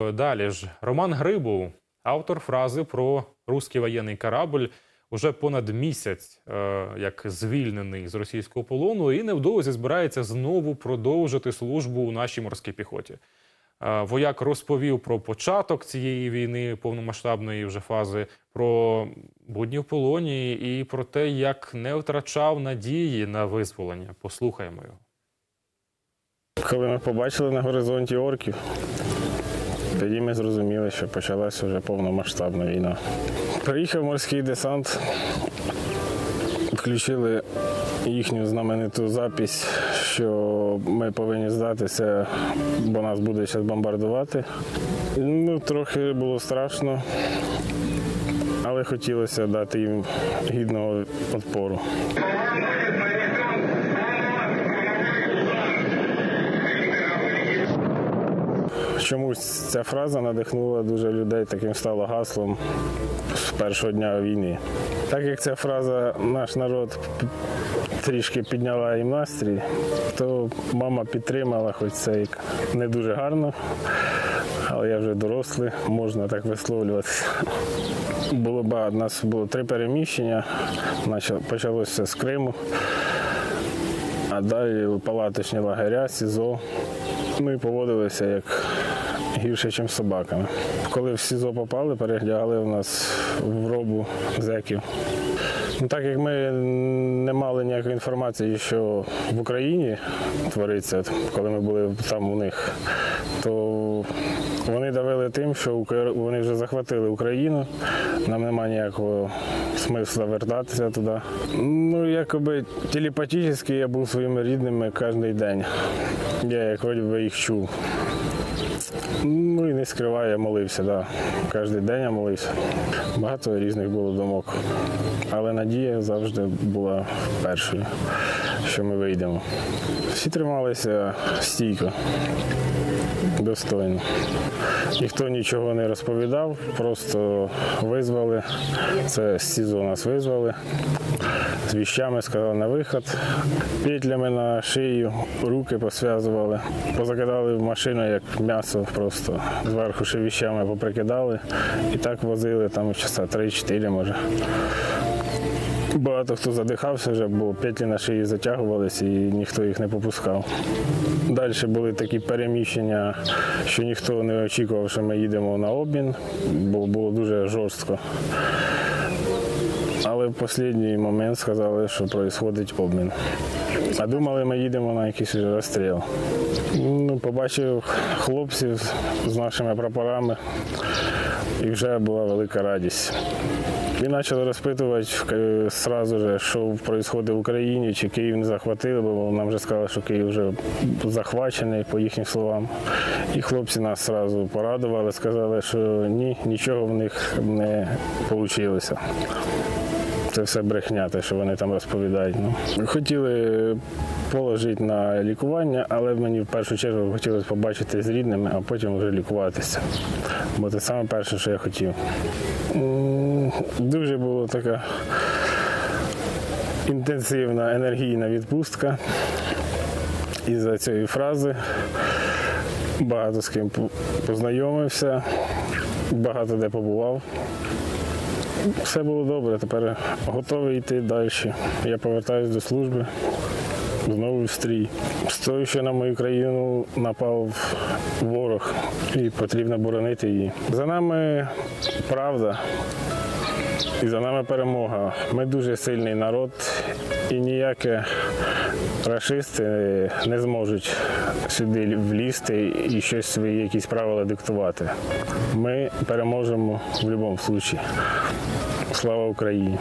Далі ж Роман Грибов, автор фрази про руський воєнний корабль, уже понад місяць, е, як звільнений з російського полону, і невдовзі збирається знову продовжити службу у нашій морській піхоті. Е, Вояк розповів про початок цієї війни, повномасштабної вже фази, про будні в полоні і про те, як не втрачав надії на визволення. Послухаємо його. Коли ми побачили на горизонті орків, тоді ми зрозуміли, що почалася вже повномасштабна війна. Приїхав морський десант, включили їхню знамениту запись, що ми повинні здатися, бо нас буде зараз бомбардувати. Ну, трохи було страшно, але хотілося дати їм гідного відпору. Чомусь ця фраза надихнула дуже людей, таким стало гаслом з першого дня війни. Так як ця фраза наш народ трішки підняла їм настрій, то мама підтримала, хоч це не дуже гарно, але я вже дорослий, можна так висловлюватися. Було багато, у нас було три переміщення, почалося з Криму, а далі палаточні лагеря, СІЗО. Ми поводилися як гірше, ніж собаками. Коли в СІЗО попали, переглядали в нас в робу зеків. Ну, так як ми не мали ніякої інформації, що в Україні твориться, коли ми були там у них, то вони давили тим, що вони вже захватили Україну, нам немає ніякого смисла вертатися туди. Ну, якоби телепатично я був своїми рідними кожен день. Я як вроді їх чув. Ну і не скриваю, я молився, да. Кожен день я молився. Багато різних було думок. Але надія завжди була першою, що ми вийдемо. Всі трималися стійко, достойно. Ніхто нічого не розповідав, просто визвали. Це з СІЗО нас визвали. З віщами сказали на виход, петлями на шию, руки посвязували, позакидали в машину як м'ясо, просто зверху ще віщами поприкидали і так возили там часа 3-4 може. Багато хто задихався вже, бо петлі на шиї затягувалися і ніхто їх не попускав. Далі були такі переміщення, що ніхто не очікував, що ми їдемо на обмін, бо було дуже жорстко. Але в останній момент сказали, що відбувається обмін. А думали, ми їдемо на якийсь розстріл. Ну, побачив хлопців з нашими прапорами, і вже була велика радість. І почали розпитувати сразу же, що відбувається в Україні, чи Київ не захватили, бо нам вже сказали, що Київ вже захвачений, по їхнім словам. І хлопці нас одразу порадували, сказали, що ні, нічого в них не вийшло. Це все брехня, те, що вони там розповідають. Ну. Хотіли положити на лікування, але мені в першу чергу хотілося побачити з рідними, а потім вже лікуватися. Бо це саме перше, що я хотів. Дуже була така інтенсивна енергійна відпустка. Із-за цієї фрази багато з ким познайомився, багато де побував. Все було добре, тепер готовий йти далі. Я повертаюся до служби, знову в стрій. З на мою країну напав ворог, і потрібно боронити її. За нами правда. І за нами перемога. Ми дуже сильний народ, і ніякі рашисти не зможуть сюди влізти і щось свої якісь правила диктувати. Ми переможемо в будь-якому випадку. Слава Україні!